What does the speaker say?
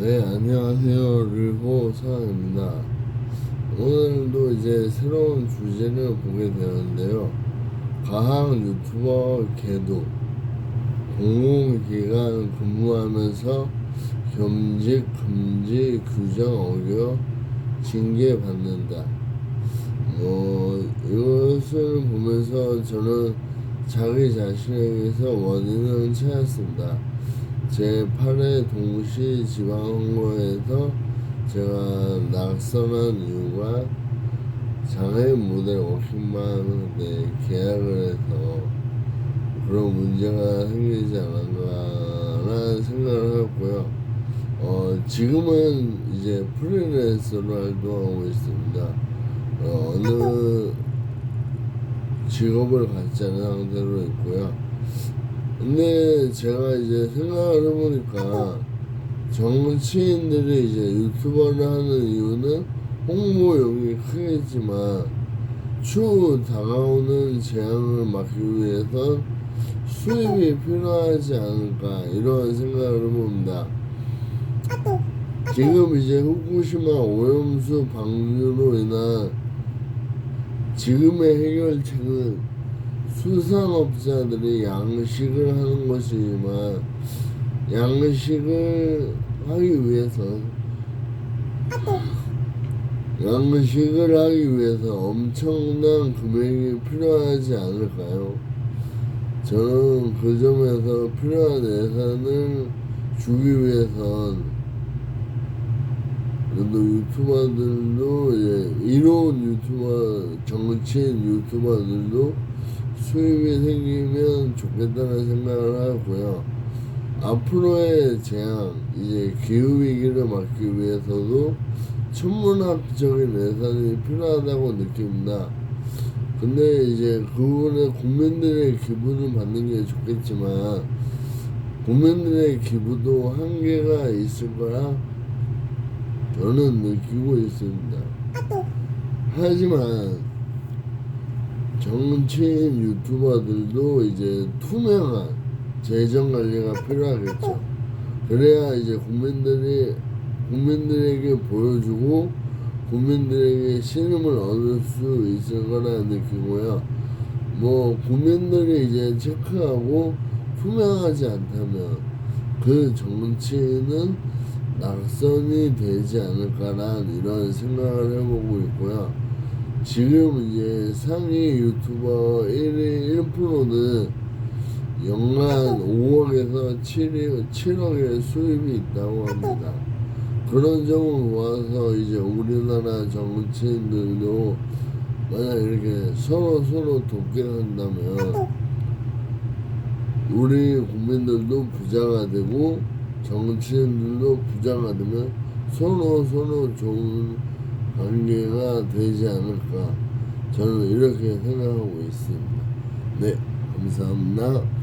네, 안녕하세요. 르고 사입니다 오늘도 이제 새로운 주제를 보게 되었는데요. 가학 유튜버 개도 공공기관 근무하면서 겸직 금지 규정 어겨 징계 받는다. 뭐 이것을 보면서 저는 자기 자신에게서 원인을 찾았습니다. 제8회 동시 지방선거에서 제가 낙선한 이유가 장애인 모델 워킹맘에 계약을 해서 그런 문제가 생기지 않았나라는 생각을 했고요. 어, 지금은 이제 프리랜서로 활동하고 있습니다. 어, 어느 직업을 갖지 않은 상태로 있고요. 근데 제가 이제 생각을 해보니까 정치인들이 이제 유튜버를 하는 이유는 홍보용이 크겠지만 추후 다가오는 재앙을 막기 위해선 수입이 필요하지 않을까 이런 생각을 해봅니다. 지금 이제 후쿠시마 오염수 방류로 인한 지금의 해결책은 수산업자들이 양식을 하는 것이지만 양식을 하기 위해서 양식을 하기 위해서 엄청난 금액이 필요하지 않을까요? 저는 그 점에서 필요한 예산을 주기 위해선 그래도 유튜버들도 이제 이로운 유튜버 정치인 유튜버들도 수입이 생기면 좋겠다는 생각을 하고요. 앞으로의 재앙, 이제 기후위기를 막기 위해서도 천문학적인 예산이 필요하다고 느낍니다. 근데 이제 그분의 국민들의 기부를 받는 게 좋겠지만, 국민들의 기부도 한계가 있을 거라 저는 느끼고 있습니다. 하지만, 정치인 유튜버들도 이제 투명한 재정 관리가 필요하겠죠. 그래야 이제 국민들이 국민들에게 보여주고 국민들에게 신임을 얻을 수 있을 거라 느끼고요. 뭐 국민들이 이제 체크하고 투명하지 않다면 그 정치인은 낙선이 되지 않을까란 이런 생각을 해보고 있고요. 지금 이제 상위 유튜버 1위 1%는 연간 5억에서 7억, 7억의 수입이 있다고 합니다. 그런 점을 모아서 이제 우리나라 정치인들도 만약 이렇게 서로 서로 돕게 한다면 우리 국민들도 부자가 되고 정치인들도 부자가 되면 서로 서로 좋은 관계가 되지 않을까 저는 이렇게 생각하고 있습니다. 네, 감사합니다.